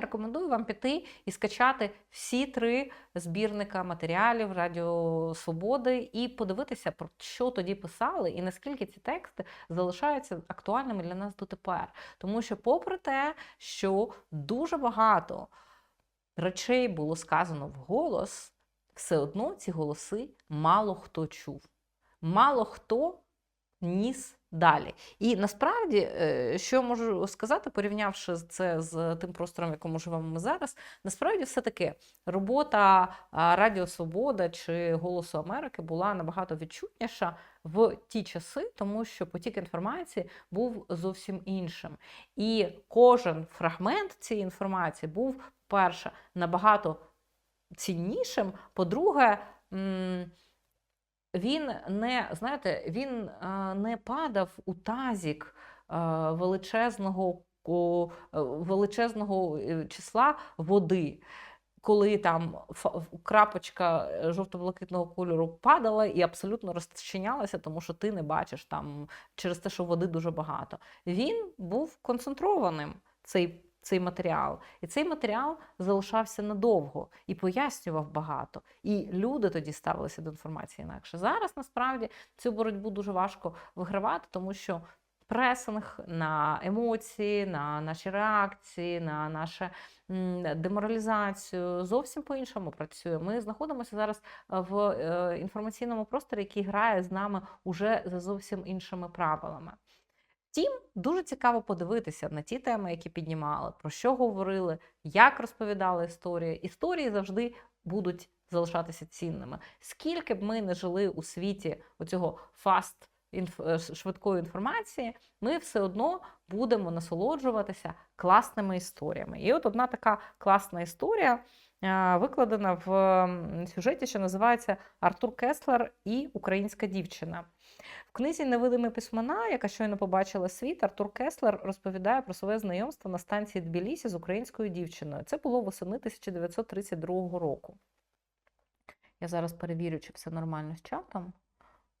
рекомендую вам піти і скачати всі три збірника матеріалів Радіо Свободи і подивитися, про що тоді писали, і наскільки ці тексти залишаються актуальними для нас дотепер. Тому що, попри те, що дуже багато речей було сказано вголос, все одно ці голоси мало хто чув. Мало хто ніс далі. І насправді, е, що я можу сказати, порівнявши це з тим простором, в якому живемо ми зараз, насправді все таки робота Радіо Свобода чи Голосу Америки була набагато відчутніша в ті часи, тому що потік інформації був зовсім іншим. І кожен фрагмент цієї інформації був, перше, набагато ціннішим. По-друге, він не знаєте, він не падав у тазік величезного е, величезного е, числа води. Коли там крапочка е, жовто-блакитного кольору падала і абсолютно розчинялася, тому що ти не бачиш там через те, що води дуже багато. Він був концентрованим, цей, цей матеріал. І цей матеріал залишався надовго і пояснював багато. І люди тоді ставилися до інформації інакше. Зараз насправді цю боротьбу дуже важко вигравати, тому що пресинг на емоції, на наші реакції, на нашу деморалізацію зовсім по-іншому працює. Ми знаходимося зараз в е, інформаційному просторі, який грає з нами уже за зовсім іншими правилами. Втім, дуже цікаво подивитися на ті теми, які піднімали, про що говорили, як розповідали історії. Історії завжди будуть залишатися цінними. Скільки б ми не жили у світі оцього фаст інф... е, швидкої інформації, ми все одно будемо насолоджуватися класними історіями. І от одна така класна історія викладена в сюжеті, що називається Артур Кеслер і Українська дівчина. В книзі Невидимі письмена, яка щойно побачила світ, Артур Кеслер розповідає про своє знайомство на станції Тбілісі з українською дівчиною. Це було восени 1932 року. Я зараз перевірю, чи все нормально з чатом.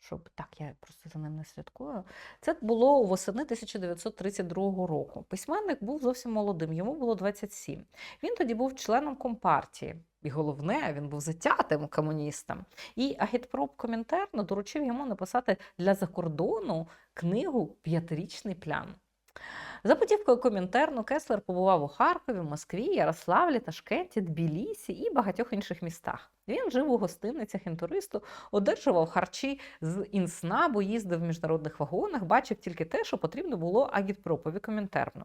Щоб так, я просто за ним не слідкую. Це було восени 1932 року. Письменник був зовсім молодим, йому було 27. Він тоді був членом компартії. І головне, він був затятим комуністом. І агітпроп Комінтерно доручив йому написати для закордону книгу П'ятирічний план. За путівкою Комінтерну Кеслер побував у Харкові, Москві, Ярославлі, Ташкенті, Тбілісі і багатьох інших містах. Він жив у гостиницях інтуристу, одержував харчі з інснабу, їздив в міжнародних вагонах, бачив тільки те, що потрібно було агітпропові Комінтерну.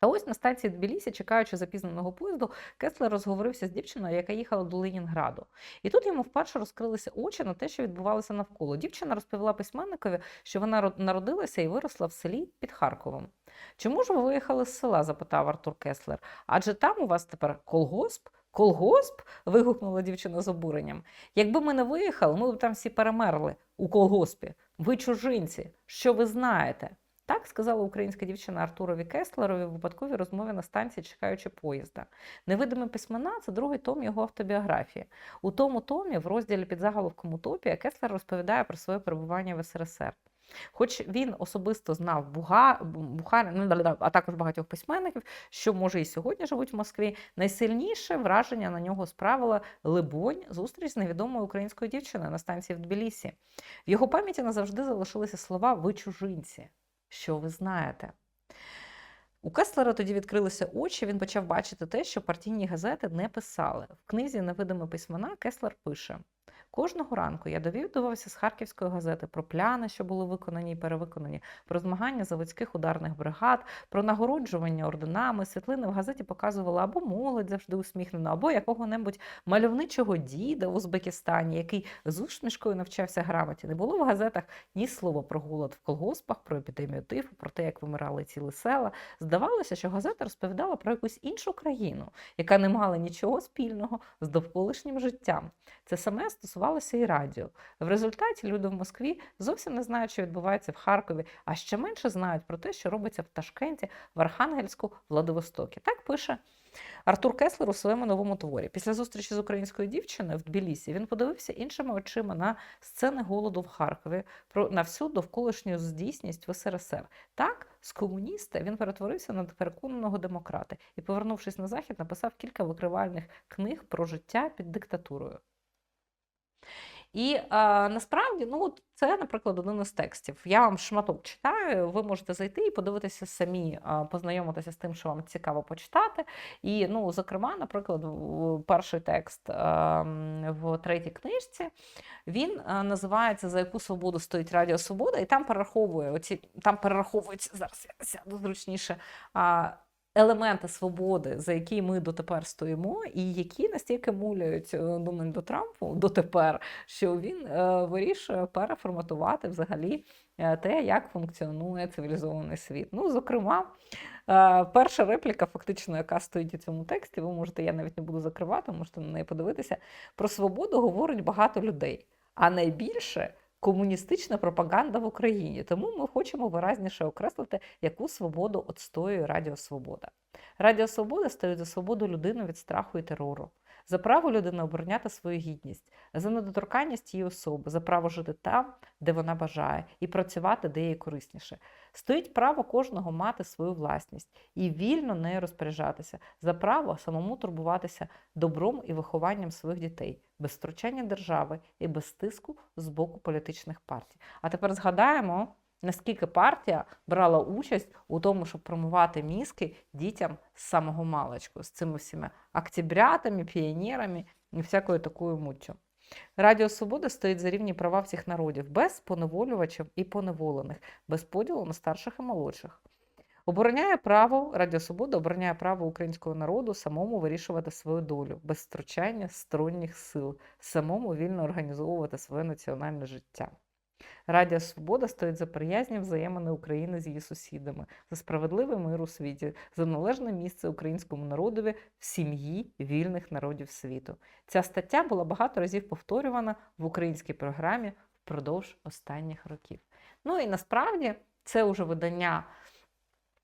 Та ось на станції Тбілісі, чекаючи запізненого поїзду, Кеслер розговорився з дівчиною, яка їхала до Ленінграду. І тут йому вперше розкрилися очі на те, що відбувалося навколо. Дівчина розповіла письменникові, що вона ро- народилася і виросла в селі під Харковом. Чому ж ви виїхали з села? запитав Артур Кеслер. Адже там у вас тепер колгосп? Колгосп? вигукнула дівчина з обуренням. Якби ми не виїхали, ми б там всі перемерли у колгоспі. Ви чужинці, що ви знаєте? Так сказала українська дівчина Артурові Кеслерові в випадковій розмові на станції, чекаючи поїзда. Невидимі письмена це другий том його автобіографії. У тому томі, в розділі під заголовком Утопія, Кеслер розповідає про своє перебування в СРСР. Хоч він особисто знав Буга, Бухар, ну, а також багатьох письменників, що може і сьогодні живуть в Москві, найсильніше враження на нього справила Либонь зустріч з невідомою українською дівчиною на станції в Тбілісі. В його пам'яті назавжди залишилися слова Ви чужинці. Що ви знаєте? У Кеслера тоді відкрилися очі, він почав бачити те, що партійні газети не писали. В книзі Невидимі письмена Кеслер пише: Кожного ранку я довідувався з харківської газети про пляни, що були виконані і перевиконані, про змагання заводських ударних бригад, про нагороджування орденами. Світлини в газеті показували або молодь завжди усміхнену, або якого-небудь мальовничого діда в Узбекистані, який з усмішкою навчався грамоті. Не було в газетах ні слова про голод в колгоспах, про епідемію тифу, про те, як вимирали цілі села. Здавалося, що газета розповідала про якусь іншу країну, яка не мала нічого спільного з довколишнім життям. Це саме стосувалося і радіо. В результаті люди в Москві зовсім не знають, що відбувається в Харкові, а ще менше знають про те, що робиться в Ташкенті, в Архангельську, Владивостокі. Так пише Артур Кеслер у своєму новому творі. Після зустрічі з українською дівчиною в Тбілісі він подивився іншими очима на сцени голоду в Харкові, про на всю довколишню здійсність в СРСР. Так, з комуніста він перетворився на переконаного демократа і, повернувшись на захід, написав кілька викривальних книг про життя під диктатурою. І а, насправді, ну це, наприклад, один із текстів. Я вам шматок читаю. Ви можете зайти і подивитися самі, познайомитися з тим, що вам цікаво почитати. І, ну, зокрема, наприклад, перший текст м, в третій книжці він називається За яку свободу стоїть Радіо Свобода, і там перераховує оці, там перераховується зараз я сяду зручніше. Елементи свободи, за які ми дотепер стоїмо, і які настільки муляють е, Дональду Трампу дотепер, що він е, вирішує переформатувати взагалі е, те, як функціонує цивілізований світ. Ну, зокрема, перша репліка, фактично, яка стоїть у цьому тексті, ви можете, я навіть не буду закривати, можете на неї подивитися. Про свободу говорить багато людей, а найбільше. Комуністична пропаганда в Україні, тому ми хочемо виразніше окреслити, яку свободу отстоює Радіо Свобода. Радіо Свобода стоїть за свободу людини від страху і терору, за право людини обороняти свою гідність, за недоторканність її особи, за право жити там, де вона бажає, і працювати, де їй корисніше. Стоїть право кожного мати свою власність і вільно нею розпоряджатися, за право самому турбуватися добром і вихованням своїх дітей, без втручання держави і без тиску з боку політичних партій. А тепер згадаємо, наскільки партія брала участь у тому, щоб промивати мізки дітям з самого маличку, з цими всіма октябрятами, піонерами і всякою такою муттю. Радіо Свобода стоїть за рівні права всіх народів, без поневолювачів і поневолених, без поділу на старших і молодших. Обороняє право Радіо Свобода обороняє право українського народу самому вирішувати свою долю, без втручання сторонніх сил, самому вільно організовувати своє національне життя. Радіо Свобода стоїть за приязні взаємини України з її сусідами, за справедливий мир у світі, за належне місце українському народові в сім'ї вільних народів світу. Ця стаття була багато разів повторювана в українській програмі впродовж останніх років. Ну і насправді це уже видання.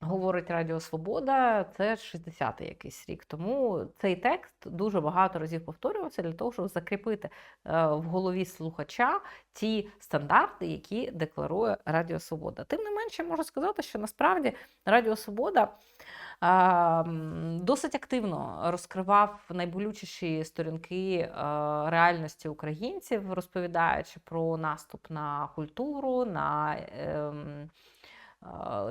Говорить Радіо Свобода, це 60-й якийсь рік. Тому цей текст дуже багато разів повторювався для того, щоб закріпити е, в голові слухача ті стандарти, які декларує Радіо Свобода. Тим не менше, можу сказати, що насправді Радіо Свобода досить активно розкривав найболючіші сторінки е, реальності українців, розповідаючи про наступ на культуру, на ем,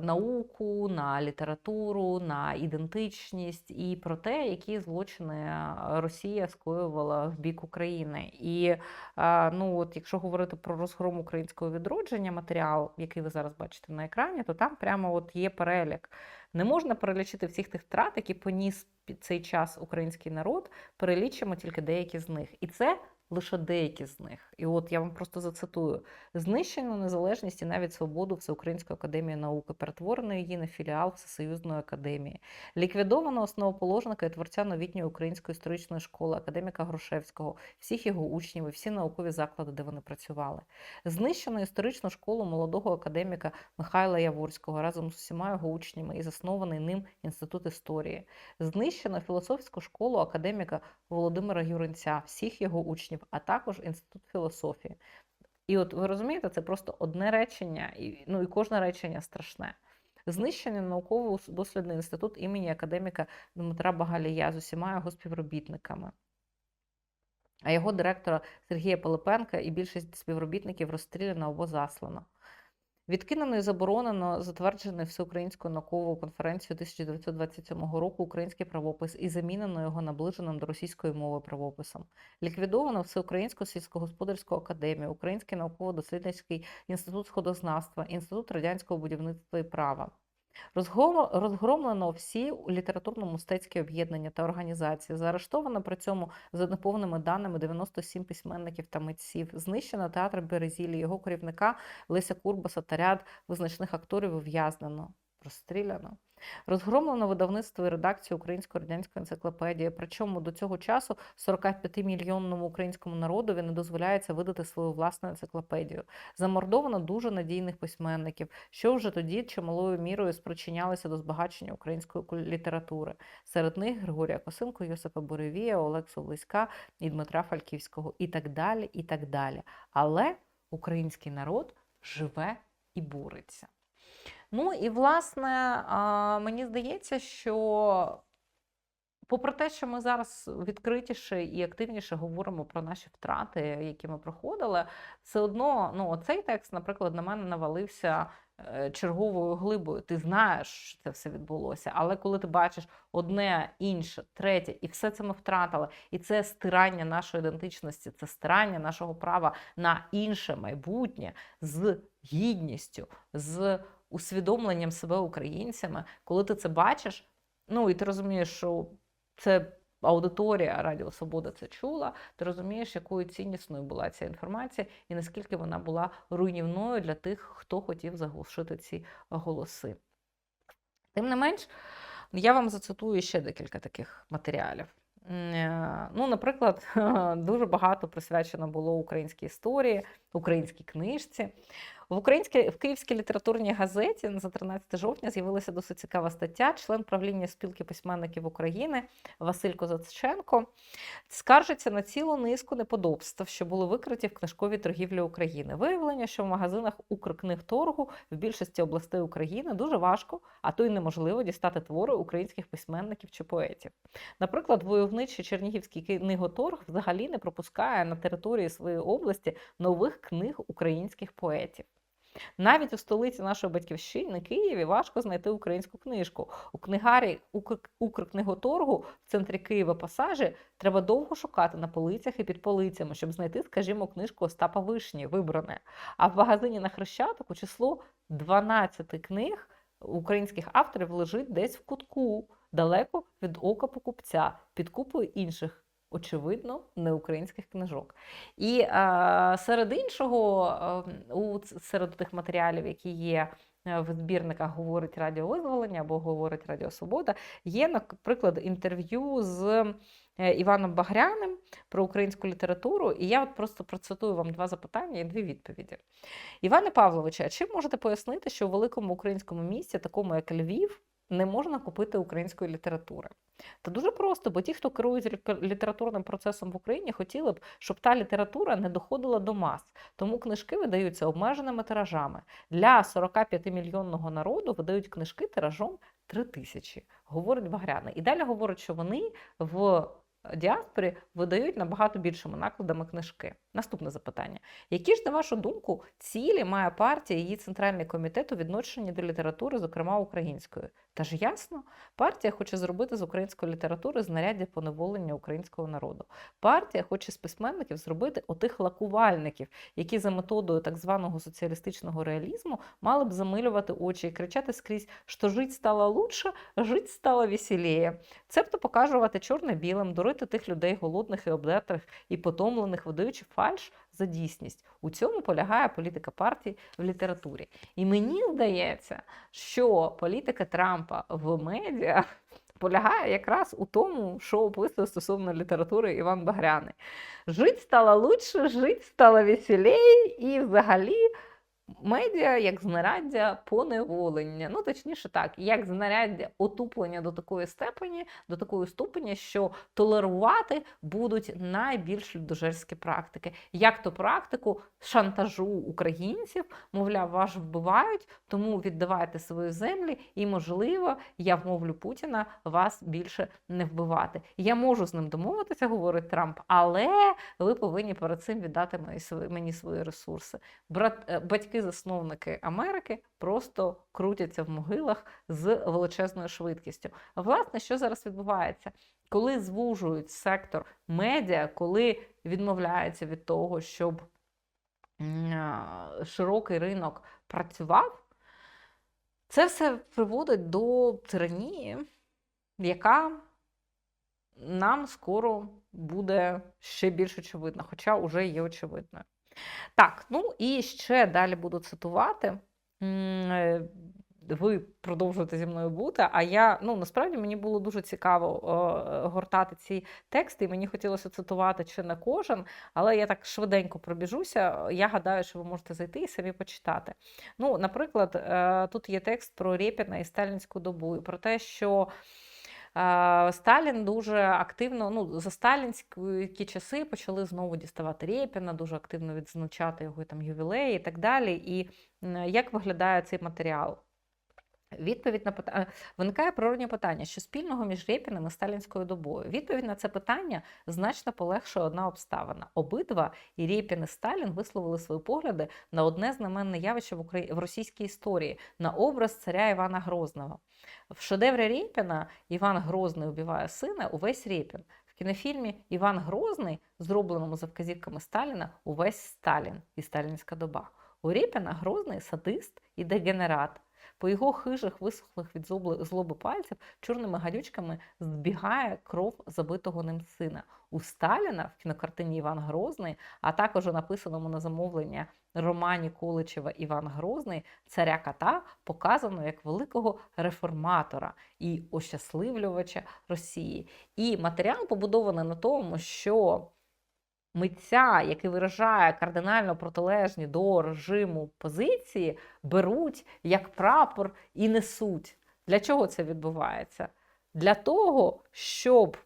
науку, на літературу, на ідентичність і про те, які злочини Росія скоювала в бік України. І ну, от, якщо говорити про розгром українського відродження, матеріал, який ви зараз бачите на екрані, то там прямо от є перелік. Не можна перелічити всіх тих втрат, які поніс під цей час український народ, перелічимо тільки деякі з них. І це лише деякі з них. І от я вам просто зацитую: знищено незалежність і навіть свободу Всеукраїнської академії науки, перетворено її на філіал Всесоюзної академії, ліквідовано основоположника і творця новітньої української історичної школи, академіка Грушевського, всіх його учнів і всі наукові заклади, де вони працювали. Знищено історичну школу молодого академіка Михайла Яворського разом з усіма його учнями і заснований ним інститут історії. Знищено філософську школу академіка Володимира Юринця, всіх його учнів, а також інститут філософії. І от ви розумієте, це просто одне речення, і, ну і кожне речення страшне. Знищений науково-дослідний інститут імені академіка Дмитра Багалія з усіма його співробітниками. А його директора Сергія Пилипенка і більшість співробітників розстріляно або заслано. Відкинено і заборонено затверджений Всеукраїнською науковою конференцією 1927 року український правопис і замінено його наближеним до російської мови правописом. Ліквідовано Всеукраїнську сільськогосподарську академію, Український науково-дослідницький інститут сходознавства, Інститут радянського будівництва і права. Розгром- Розгромлено всі літературно-мистецькі об'єднання та організації. Заарештовано при цьому за неповними даними 97 письменників та митців. Знищено театр Березілі, його керівника Леся Курбаса та ряд визначних акторів ув'язнено. Розстріляно. Розгромлено видавництво і редакцію Української радянської енциклопедії. Причому до цього часу 45-мільйонному українському народові не дозволяється видати свою власну енциклопедію. Замордовано дуже надійних письменників, що вже тоді чималою мірою спричинялися до збагачення української літератури. Серед них Григорія Косинко, Йосипа Буревія, Олексу Близька і Дмитра Фальківського, і так далі, і так далі. Але український народ живе і бореться. Ну і власне, мені здається, що попри те, що ми зараз відкритіше і активніше говоримо про наші втрати, які ми проходили, все одно ну, оцей текст, наприклад, на мене навалився е, черговою глибою. Ти знаєш, що це все відбулося, але коли ти бачиш одне, інше, третє, і все це ми втратили, і це стирання нашої ідентичності, це стирання нашого права на інше майбутнє з гідністю, з усвідомленням себе українцями, коли ти це бачиш, ну і ти розумієш, що це аудиторія Радіо Свобода це чула, ти розумієш, якою ціннісною була ця інформація, і наскільки вона була руйнівною для тих, хто хотів заглушити ці голоси. Тим не менш, я вам зацитую ще декілька таких матеріалів. Е, Ну, наприклад, дуже багато присвячено було українській історії, українській книжці. В українській в Київській літературній газеті за 13 жовтня з'явилася досить цікава стаття. Член правління спілки письменників України Василь Козацченко скаржиться на цілу низку неподобств, що були викриті в книжковій торгівлі України. Виявлення, що в магазинах Укркнигторгу в більшості областей України дуже важко, а то й неможливо дістати твори українських письменників чи поетів. Наприклад, войовничий Чернігівський книготорг взагалі не пропускає на території своєї області нових книг українських поетів. Навіть у столиці нашої батьківщини Києві важко знайти українську книжку. У книгарі Укркниготоргу в центрі Києва пасажі треба довго шукати на полицях і під полицями, щоб знайти, скажімо, книжку Остапа Вишні вибране. А в магазині на Хрещатику число 12 книг українських авторів лежить десь в кутку, далеко від ока покупця, під купою інших. Очевидно, не українських книжок. І е, серед іншого, е, у, серед тих матеріалів, які є е, в збірниках Говорить Радіо Визволення або Говорить Радіо Свобода, є, наприклад, інтерв'ю з е, Іваном Багряним про українську літературу. І я от просто процитую вам два запитання і дві відповіді. Іване Павловичу, а чим можете пояснити, що в великому українському місті, такому як Львів, не можна купити української літератури? Та дуже просто, бо ті, хто керують літературним процесом в Україні, хотіли б, щоб та література не доходила до мас. Тому книжки видаються обмеженими тиражами. Для 45-мільйонного народу видають книжки тиражом 3 тисячі, говорить Багряна. І далі говорить, що вони в діаспорі видають набагато більшими накладами книжки. Наступне запитання: які ж, на вашу думку, цілі має партія і її центральний комітет у відношенні до літератури, зокрема української? Та ж ясно, партія хоче зробити з української літератури знаряддя поневолення українського народу. Партія хоче з письменників зробити отих лакувальників, які за методою так званого соціалістичного реалізму мали б замилювати очі і кричати скрізь, що жить стало лучше, жить стало веселіє. Цебто показувати чорне білим, дурити тих людей голодних і обдертих і потомлених, видаючи фальш за дійсність. У цьому полягає політика партії в літературі. І мені здається, що політика Трампа в медіа полягає якраз у тому, що описує стосовно літератури Іван Багряний. Жить стало лучше, жить стало веселей, і взагалі медіа як знаряддя поневолення. Ну, точніше так, як знаряддя отуплення до такої степені, до такої ступені, що толерувати будуть найбільш людожерські практики. Як то практику шантажу українців, мовляв, вас вбивають, тому віддавайте свої землі, і, можливо, я вмовлю Путіна вас більше не вбивати. Я можу з ним домовитися, говорить Трамп, але ви повинні перед цим віддати мені свої, ресурси. Брат, е, батьки-засновники Америки просто крутяться в могилах з величезною швидкістю. Власне, що зараз відбувається? Коли звужують сектор медіа, коли відмовляються від того, щоб широкий ринок працював, це все приводить до тиранії, яка нам скоро буде ще більш очевидна, хоча вже є очевидною. Так, ну і ще далі буду цитувати. Е, ви продовжуєте зі мною бути. А я ну насправді мені було дуже цікаво е, гортати ці тексти, і мені хотілося цитувати чи не кожен, але я так швиденько пробіжуся. Я гадаю, що ви можете зайти і самі почитати. Ну, наприклад, е, тут є текст про Рєпіна і сталінську добу, і про те, що. Е, Сталін дуже активно, ну за сталінські часи почали знову діставати Рєпіна, дуже активно відзначати його там ювілеї і так далі. І як виглядає цей матеріал? Відповідь на питання виникає природне питання, що спільного між Рєпіним і сталінською добою. Відповідь на це питання значно полегшує одна обставина. Обидва і Рєпін, і Сталін висловили свої погляди на одне знаменне явище в Украї... в російській історії на образ царя Івана Грозного. В шедеврі Рєпіна Іван Грозний убиває сина увесь Рєпін. В кінофільмі Іван Грозний, зробленому за вказівками Сталіна, увесь Сталін і сталінська доба. У Рєпіна Грозний садист і дегенерат. По його хижих, висохлих від злоби, пальців чорними гадючками збігає кров забитого ним сина. У Сталіна в кінокартині Іван Грозний, а також у написаному на замовлення романі Количева Іван Грозний, царя кота показано як великого реформатора і ощасливлювача Росії. І матеріал побудований на тому, що митця, який виражає кардинально протилежні до режиму позиції, беруть як прапор і несуть. Для чого це відбувається? Для того, щоб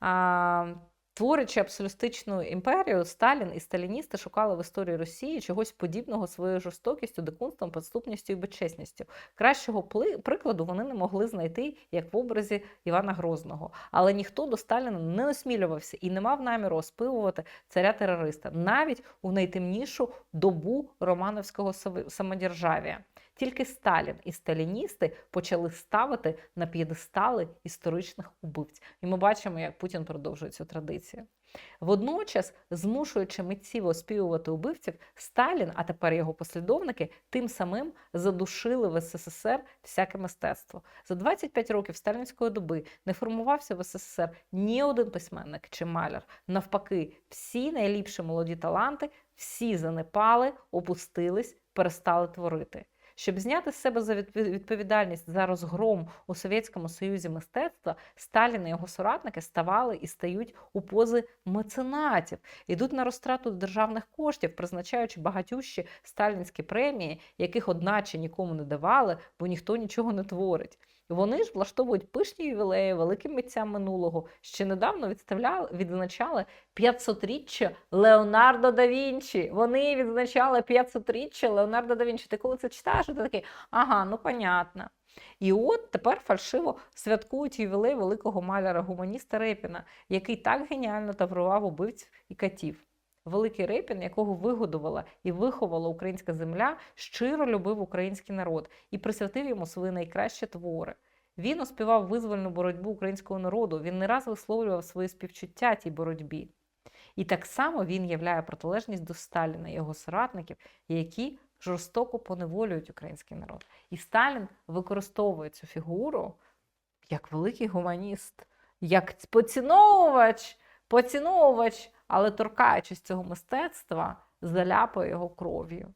а, творячи абсолютистичну імперію, Сталін і сталіністи шукали в історії Росії чогось подібного своєю жорстокістю, дикунством, підступністю і безчесністю. Кращого пли- прикладу вони не могли знайти, як в образі Івана Грозного. Але ніхто до Сталіна не осмілювався і не мав наміру оспивувати царя-терориста навіть у найтемнішу добу романовського самодержавія. Тільки Сталін і сталіністи почали ставити на п'єдестали історичних убивць. І ми бачимо, як Путін продовжує цю традицію. Водночас, змушуючи митців оспівувати убивців, Сталін, а тепер його послідовники, тим самим задушили в СССР всяке мистецтво. За 25 років сталінської доби не формувався в СССР ні один письменник чи маляр. Навпаки, всі найліпші молоді таланти, всі занепали, опустились, перестали творити. Щоб зняти з себе за відповідальність за розгром у Совєтському Союзі мистецтва, Сталін і його соратники ставали і стають у пози меценатів, ідуть на розтрату державних коштів, призначаючи багатющі сталінські премії, яких одначе нікому не давали, бо ніхто нічого не творить. Вони ж влаштовують пишні ювілеї великим митцям минулого. Ще недавно відставляли, відзначали 500-річчя Леонардо да Вінчі. Вони відзначали 500-річчя Леонардо да Вінчі. Ти коли це читаєш, ти такий, ага, ну понятно. І от тепер фальшиво святкують ювілей великого маляра гуманіста Репіна, який так геніально таврував убивців і катів. Великий Репін, якого вигодувала і виховала українська земля, щиро любив український народ і присвятив йому свої найкращі твори. Він оспівав визвольну боротьбу українського народу. Він не раз висловлював свої співчуття тій боротьбі. І так само він являє протилежність до Сталіна його соратників, які жорстоко поневолюють український народ. І Сталін використовує цю фігуру як великий гуманіст, як поціновувач, поціновувач, але торкаючись цього мистецтва, заляпає його кров'ю.